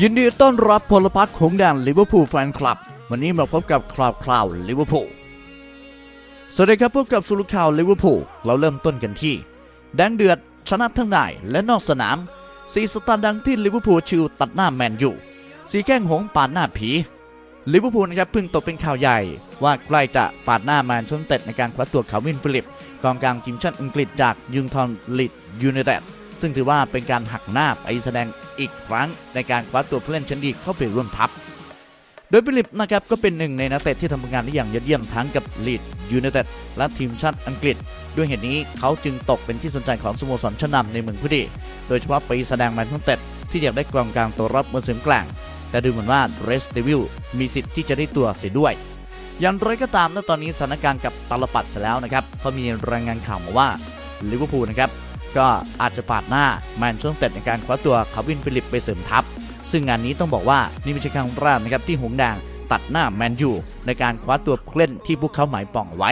ยินดีต้อนรับพลพรรคของแดนลิเวอร์พูลแฟนคลับ วันนี้มาพบกับคราวคราวลิเวอร์พูลสวัสดีครับพบกับสุรุข่าวลิเวอร์พูลเราเริ่มต้นกันที่ แดงเดือดชนะทั้งในและนอกสนามสีสตาร์ดังที่ลิเวอร์พูลชิวตัดหน้าแมนยูสีแข้งหงปาดหน้าผีลิเวอร์พูลนะครับเพิ่งตกเป็นข่าวใหญ่ ว่าใกล้จะปาดหน้าแมนชสเตอร์ในการคว้าตัวเขาวินฟิลิปกองกลางทีมชาติอังกฤษจากยุงทอนลีดยูไนเต็ด ซึ่งถือว่าเป็นการหักหน้าไปแสดงอีกครั้งในการคว้าตัวผู้เล่นชั้นดีเข้าไปร่วมทัพ โดยฟิลิปนะครับก็เป็นหนึ่งในนักเตะที่ทำงานได้อย่างยอดเยี่ยมทั้งกับลีดยูไนเต็ดและทีมชาติอังกฤษ ด้วยเหตุนี้เขาจึงตกเป็นที่สนใจของสโมสรชั้นนำในเมืองพุดี โดยเฉพาะไปแสดงแมนเชสเตอร์ที่อยากได้กองกลางตัวรับมือเสริมกลาง แต่ดูเหมือนว่าเรสเดวิลมีสิทธิ์ที่จะได้ตัวเสียด้วยอย่างไรก็ตามณตอนนี้สถานการณ์กับตาลปัดเสียแล้วนะครับเพราะมีรายงานข่าวมาว่าลิเวอร์พูลนะครับ ก็อาจจะปาดหน้าแมนเชสเตอร์ในการคว้าตัวคาร์วินฟิลิปไปเสริมทัพ ซึ่งงานนี้ต้องบอกว่านี่ไม่ใช่ครั้งแรกนะครับที่หงแดงตัดหน้าแมนยูในการคว้าตัวผู้เล่นที่พวกเขาหมายปองเอาไว้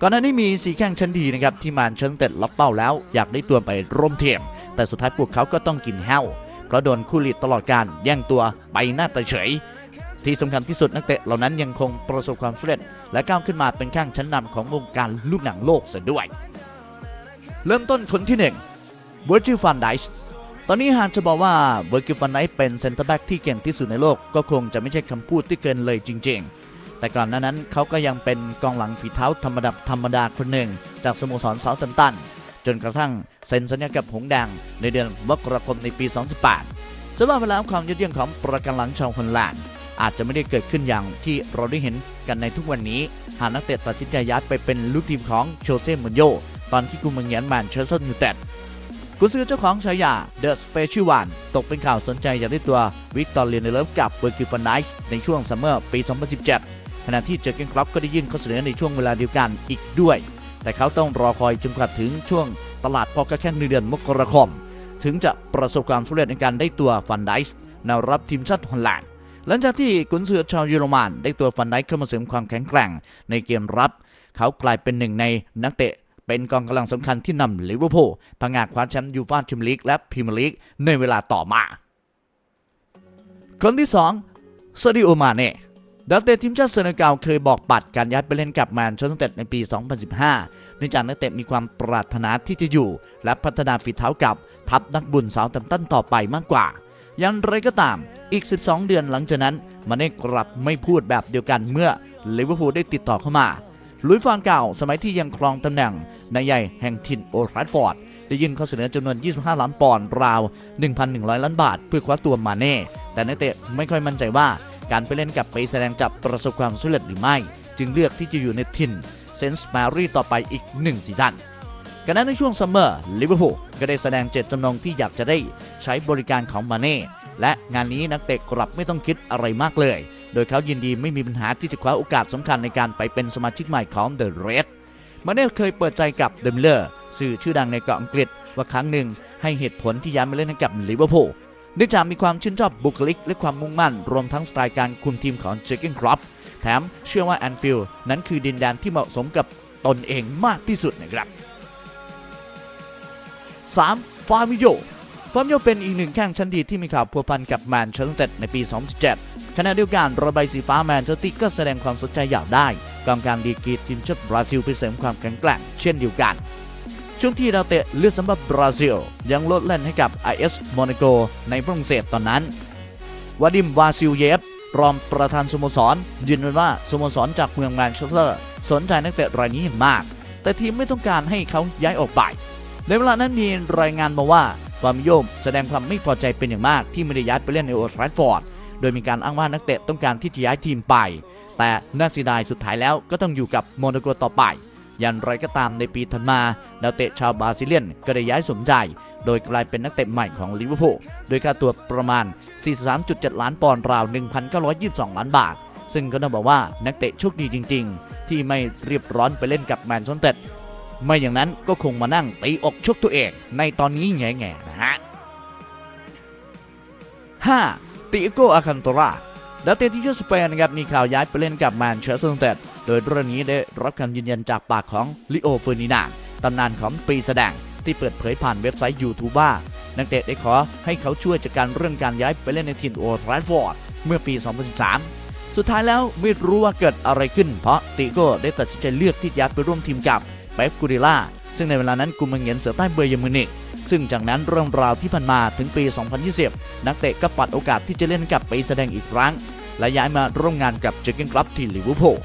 ก่อนหน้านี้มีสีแข้งชั้นดีนะครับที่แมนเชสเตอร์ล็อกเป้าแล้ว อยากได้ตัวไปร่วมทีมแต่สุดท้ายพวกเขาก็ต้องกินแห้วเพราะโดนคู่หลีตลอดการแย่งตัวไปหน้าตาเฉยที่สำคัญที่สุดนักเตะเหล่านั้นยังคงประสบความสำเร็จ และก้าวขึ้นมาเป็นข้างชั้นนำของวงการลูกหนังโลกเสียด้วย เริ่มต้นคนที่หนึ่งเวอร์จิลฟันไดส์ตอนนี้หากจะบอกว่าเวอร์จิลฟันไดส์เป็นเซนเตอร์แบ็กที่เก่งที่สุดในโลกก็คงจะไม่ใช่คำพูดที่เกินเลยจริง ๆ แต่ก่อนหน้านั้นเขาก็ยังเป็นกองหลังฝีเท้าธรรมดาธรรมดาคนหนึ่ง จากสโมสรเซาท์แฮมป์ตันจนกระทั่งเซ็นสัญญากับหงแดงในเดือนมกราคมในปี 2018 จะว่าไปแล้วความยอดเยี่ยมของประกันหลังชาวฮอลแลนด์อาจจะไม่ได้เกิดขึ้นอย่างที่เราได้เห็นกันในทุกวันนี้ หากนักเตะตัดสินใจย้ายไปเป็นลูกทีมของโชเซ่มูนโญ่ ตอนที่กุมเมืองเยียนแมนเชสเตอร์ยูไนเต็ดกุนซือเจ้าของฉายา The Special One ตกเป็นข่าวสนใจอยากได้ตัววิกตอร์เลียนเลิฟกับเบอร์กิฟันไนส์ในช่วงซัมเมอร์ปี 2017 ขณะที่เจอร์เกนครอปก็ได้ยื่นข้อเสนอในช่วงเวลาเดียวกันอีกด้วย แต่เขาต้องรอคอยจนกว่าถึงช่วงตลาดพอก็แค่เดือนมกราคม ถึงจะประสบความสำเร็จในการได้ตัวฟันไดส์แนวรับทีมชาติฮอลแลนด์หลังจากที่กุนซือชาวเยอรมันได้ตัวฟันไดค์เข้ามาเสริมความแข็งแกร่งในเกมรับ เขากลายเป็นหนึ่งในนักเตะ เป็นกองกำลังสำคัญที่นำลิเวอร์พูลพังงาดคว้าแชมป์ยูฟ่าแชมเปี้ยนลีกและพรีเมียร์ลีกในเวลาต่อมา คนที่2ซาดิโอมาเน่ดักเตะทีมชาติเซเนกัลเคยบอกปัดการย้ายไปเล่นกับแมนเชสเตอร์ยูไนเต็ดในปี 2015เนื่องจากนักเตะมีความปรารถนาที่จะอยู่ และพัฒนาฝีเท้ากับทัพนักบุญสาวแตมตันต่อไปมากกว่าอย่างไรก็ตามอีก 12 เดือนหลังจากนั้น มาเน่กลับไม่พูดแบบเดียวกันเมื่อลิเวอร์พูลได้ติดต่อเข้ามา ลุยฟานเก่า สมัยที่ยังครองตำแหน่งนายใหญ่แห่งถิ่นโอทราฟฟอร์ด ได้ยื่นข้อเสนอจำนวน 25 ล้านปอนด์ราว 1,100 ล้านบาท เพื่อคว้าตัวมาเน่ แต่นักเตะไม่ค่อยมั่นใจว่าการไปเล่นกับไปแสดงจับประสบความสำเร็จหรือไม่ จึงเลือกที่จะอยู่ในถิ่นเซนส์แมรี่ต่อไปอีก1ซีซั่นกันนั้นในช่วงซัมเมอร์ลิเวอร์พูลก็ได้แสดงเจตจำนงที่อยากจะได้ใช้บริการของมาเน่และงานนี้นักเตะกลับไม่ต้องคิดอะไรมากเลย โดยเขายินดีไม่มีปัญหาที่จะคว้าโอกาสสำคัญในการไปเป็นสมาชิกใหม่ของ The Red มาเน่เคยเปิดใจกับเดมเลอร์สื่อชื่อดังในเกาะอังกฤษ ว่าครั้งหนึ่งให้เหตุผลที่ย้ายมาเล่นให้กับลิเวอร์พูลเนื่องจากมีความชื่นชอบบุคลิก และความมุ่งมั่น รวมทั้งสไตล์การคุมทีมของเจอร์เกนครอปแถมเชื่อว่าแอนฟิลด์นั้นคือดินแดนที่เหมาะสมกับตนเองมากที่สุดนะครับ 3. ฟามิโยฟามิโยเป็นอีกหนึ่งแข้งชั้นดีที่มีข่าวพัวพันกับแมนเชสเตอร์ในปี 2017 ขณะเดียวกันระบายสีฟ้าแมนเชสเตอร์ก็แสดงความสนใจอยากได้กองกลางดีกีทีมชาติบราซิลไปเสริมความแข็งแกร่งเช่นเดียวกัน ช่วงที่ดาวเตะเลือดสำหรับบราซิล ยังลดเล่นให้กับ IS โมนาโกในฝรั่งเศสตอนนั้นวาดิมวาซิลเยฟรองประธานสโมสร ยืนยันว่าสโมสรจากเมืองแมนเชสเตอร์ สนใจนักเตะรายนี้มาก แต่ทีมไม่ต้องการให้เขาย้ายออกไป ในเวลานั้นมีรายงานมาว่าฟามโยมแสดงความไม่พอใจเป็นอย่างมากที่ไม่ได้ย้ายไปเล่นในโอทราฟฟอร์ด ดยมีการอ้างว่านักเตะต้องการที่จะย้ายทีมไป แต่น่าเสียดายสุดท้ายแล้วก็ต้องอยู่กับโมนาโกต่อไปอย่างไรก็ตามในปีถัดมาดาวเตะชาวบราซิเลียนก็ได้ย้ายสมใจ โดยกลายเป็นนักเตะใหม่ของลิเวอร์พูลโดยค่าตัวประมาณ 43.7 ล้านปอนด์ราว 1,922 ล้านบาท ซึ่งก็ต้องบอกว่านักเตะโชคดีจริง ๆ ที่ไม่เรียบร้อนไปเล่นกับแมนเชสเตอร์ไม่อย่างนั้นก็คงมานั่งตีอกชกตัวเองในตอนนี้แง่ๆนะฮะ 5. ติโกอาคันตราดาเตะที่เชื่อสเปนนะครับมีข่าวย้ายไปเล่นกับแมนเชสเตอร์ยูไนเต็ดโดยเรื่องนี้ได้รับคำยืนยันจากปากของลิโอเฟอร์นินานตำนานของปีแสดงที่เปิดเผยผ่านเว็บไซต์ยูทูบว่านักเตะได้ขอให้เขาช่วยจัดการเรื่องการย้ายไปเล่นในทีมโอทราฟอร์ดเมื่อปี 2013 สุดท้ายแล้วไม่รู้ว่าเกิดอะไรขึ้น เพราะติโก้ได้ตัดสินใจเลือกที่ย้ายไปร่วมทีมกับเป๊ปกูริล่า ซึ่งในเวลานั้นกุมมังเงียนเสือใต้เบอร์เยอร์มิวนิกซึ่งจากนั้นเรื่องราวที่ผ่านมาถึงปี 2020 นักเตะก็ปัดโอกาสที่จะเล่นกับไปแสดงอีกครั้ง และย้ายมาร่วมงานกับเจอเกนคลับที่ลิเวอร์พูล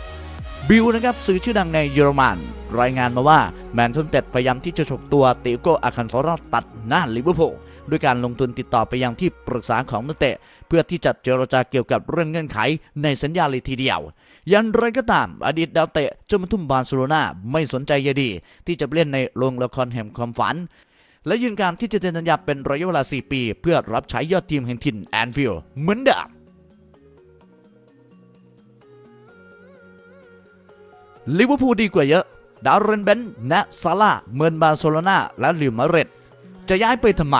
บิลนะครับสื่อชื่อดังในเยอรมัน รายงานมาว่าแมนเชสเต็ดพยายามที่จะฉกตัวติโกอาคันฟอร์ตัดหน้าลิเวอร์พูล ด้วยการลงทุนติดต่อไปยังที่ปรึกษาของนักเตะ เพื่อที่จะเจรจาเกี่ยวกับเรื่องเงื่อนไขในสัญญาเลยทีเดียว ยันไรก็ตาม อดีตดาวเตะเจ้ามาทุ่มบาร์เซโลนาไม่สนใจยดี ที่จะเล่นในโรงละครแห่งความฝัน และยืนการที่จะเซ็นสัญญาเป็นระยะเวลา 4 ปี เพื่อรับใช้ยอดทีมแห่งถิ่นแอนฟิลด์เหมือนเดิมลิเวอร์พูลดีกว่าเยอะ ดาร์เรนเบนนะซาร่าเมินบาร์เซโลนาและลิวมาดริดจะย้ายไปทำไม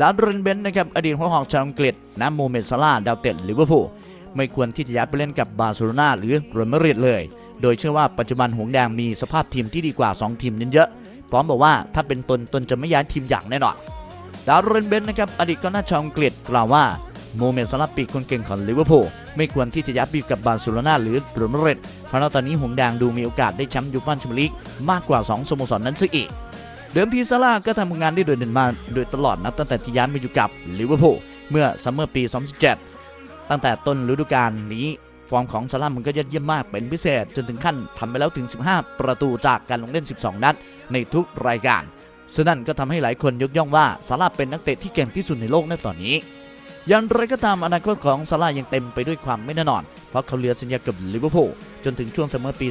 ดาร์เรนเบนนะครับอดีตหัวหอกชาวอังกฤษนะโมเมดซาร่าดาวเตะลิเวอร์พูลไม่ควรที่จะย้ายไปเล่นกับบาร์เซโลนาหรือเรอัลมาดริดเลย โดยเชื่อว่าปัจจุบันหงแดงมีสภาพทีมที่ดีกว่า 2 ทีมนั้นเยอะพร้อมบอกว่าถ้าเป็นตนตนจะไม่ย้ายทีมอย่างแน่นอนดาร์เรนเบนนะครับอดีตกองหน้าชาวอังกฤษกล่าวว่าโมเมดซาร่าปีกคนเก่งของลิเวอร์พูลไม่ควรที่จะย้ายไปกับบาร์เซโลนาหรือเรอัลมาดริดเพราะตอนนี้หงแดงดูมีโอกาสได้แชมป์ยูฟ่าแชมเปี้ยนลีกมากกว่า 2 สโมสรนั้นซะอีก ดิมทีซาร่าก็ทำงานได้โดดเด่นมาโดยตลอดนับตั้งแต่ที่ย้ายมาอยู่กับลิเวอร์พูลเมื่อซัมเมอร์ปี 2017 ตั้งแต่ต้นฤดูกาลนี้ฟอร์มของซาร่ามันก็ยอดเยี่ยมมากเป็นพิเศษ จนถึงขั้นทำไปแล้วถึง 15 ประตูจากการลงเล่น 12 นัดในทุกรายการซึ่งนั่นก็ทำให้หลายคนยกย่องว่าซาร่าเป็นนักเตะที่เก่งที่สุดในโลกในตอนนี้ อย่างไรก็ตามอนาคตของซาร่ายังเต็มไปด้วยความไม่แน่นอน เพราะเขาเหลือสัญญากับลิเวอร์พูลจนถึงช่วงซัมเมอร์ปี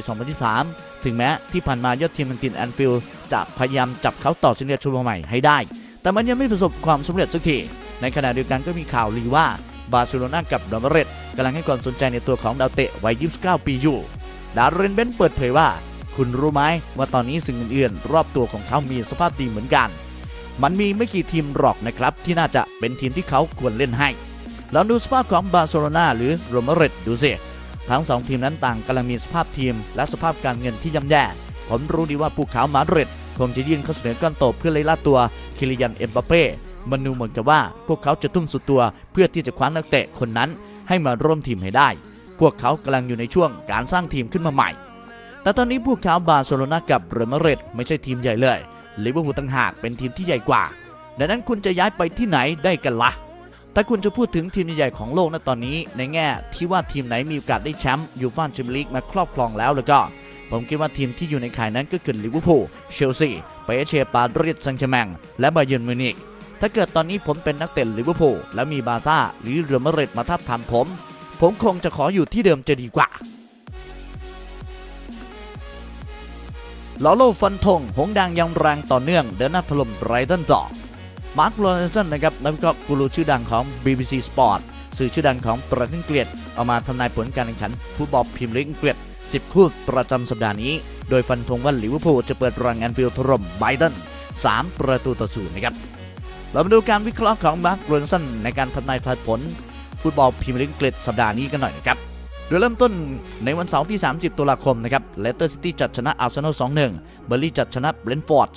2023 ถึงแม้ที่ผ่านมายอดทีมแห่งทีมแอนฟิลด์จะพยายามจับเขาต่อสัญญาชุดใหม่ให้ได้ แต่มันยังไม่ประสบความสำเร็จสักที ในขณะเดียวกันก็มีข่าวลือว่าบาร์เซโลนากับเรอัลมาดริดกำลังให้ความสนใจในตัวของดาวเตะวัย 29 ปีอยู่ ดาร์เรนเบนเปิดเผยว่า คุณรู้ไหมว่าตอนนี้สิ่งอื่นๆ รอบตัวของเขามีสภาพดีเหมือนกัน มันมีไม่กี่ทีมหรอกนะครับ ที่น่าจะเป็นทีมที่เขาควรเล่นให้ลองดูสภาพของบาร์เซโลนาหรือโรมาเริดดูสิทั้งสองทีมนั้นต่างกำลังมีสภาพทีม และสภาพการเงินที่ย่ำแย่ ผมรู้ดีว่าภูเขามาดริดคงจะยื่นข้อเสนอก้อนโตเพื่อไล่ล่าตัวคิริยันเอ็มบัปเป้มันดูเหมือนกับว่าพวกเขาจะทุ่มสุดตัวเพื่อที่จะคว้านักเตะคนนั้น ให้มาร่วมทีมให้ได้ พวกเขากำลังอยู่ในช่วงการสร้างทีมขึ้นมาใหม่ แต่ตอนนี้พวกเขาบาร์เซโลนากับเรอัลมาดริดไม่ใช่ทีมใหญ่เลย ลิเวอร์พูลต่างหากเป็นทีมที่ใหญ่กว่า ดังนั้นคุณจะย้ายไปที่ไหนได้กันละ่ะถ้าคุณจะพูดถึงทีมใหญ่ๆของโลกณตอนนี้ ในแง่ที่ว่าทีมไหนมีโอกาสได้แชมป์ยูฟ่าแชมเปี้ยนลีกมาครอบครองแล้วแล้วก็ ผมคิดว่าทีมที่อยู่ในข่ายนั้นก็คือลิเวอร์พูลเชลซีเปเชปาดริดแซงต์แชร์แมงและบาเยิร์นมิวนิกถ้าเกิดตอนนี้ผมเป็นนักเตะลิเวอร์พูลแล้วมีบาซ่าหรือเรอัลมาดริดมาทับทามผม ผมคงจะขออยู่ที่เดิมจะดีกว่า ลอโลฟันธงหงดังยังแรงต่อเนื่อง เดินหน้าถล่มไรตันต่อมาร์คโรเนสันนะครับนักวิเคราะห์กูรูชื่อดังของ BBC Sport สื่อชื่อดังของประเทศอังกฤษเอามาทำนายผลการแข่งขันฟุตบอลพรีเมียร์ลีกอังกฤษ 10 คู่ประจำสัปดาห์นี้ โดยฟันธงว่าลิเวอร์พูลจะเปิดรังแอนฟิลด์ถล่มไบตัน3 ประตูต่อศูนย์นะครับ เรามาดูการวิเคราะห์ของมาร์คโรเนสันในการทำนายทายผลฟุตบอลพรีเมียร์ลีกอังกฤษสัปดาห์นี้กันหน่อยนะครับ โดยเริ่มต้นในวันเสาร์ที่ 30 ตุลาคมนะครับเลสเตอร์ซิตี้จัดชนะอาร์เซนอล 2-1 เบอร์ลี่จัดชนะเบรนฟอร์ด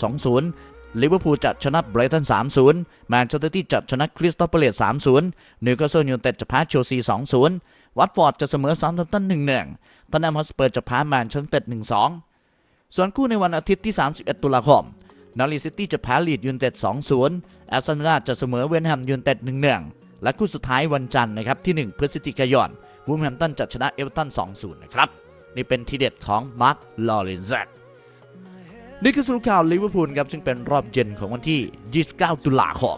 2-0 ลิเวอร์พูลจัดชนะไบรตัน 3-0 แมนเชสเตอร์ซิตี้จัดชนะคริสตัลพาเลต3-0 นิวคาสเซิลยูไนเต็ดจะแพ้เชลซี 2-0 วัตฟอร์ดจะเสมอซัมตัน 1-1ตันแนมฮอสเปอร์จะแพ้แมนเชสเตอร์1-2 ส่วนคู่ในวันอาทิตย์ที่ 31 ตุลาคมนอริซิตี้จะแพ้ลีดยูไนเต็ด 2-0 แอสตันวิลล่าจะเสมอเวนแฮมยูไนเต็ด 1-1 และคู่สุดท้ายวันจันทร์นะครับที่ 1 พฤศจิกายน วูมแฮมตันจะชนะเอเวอร์ตัน 2-0 นะครับ นี่เป็นทีเด็ดของมาร์คลอเรนซ์นี่คือสรุปข่าวลิเวอร์พูลครับซึ่งเป็นรอบเย็นของวันที่ 29 ตุลาคม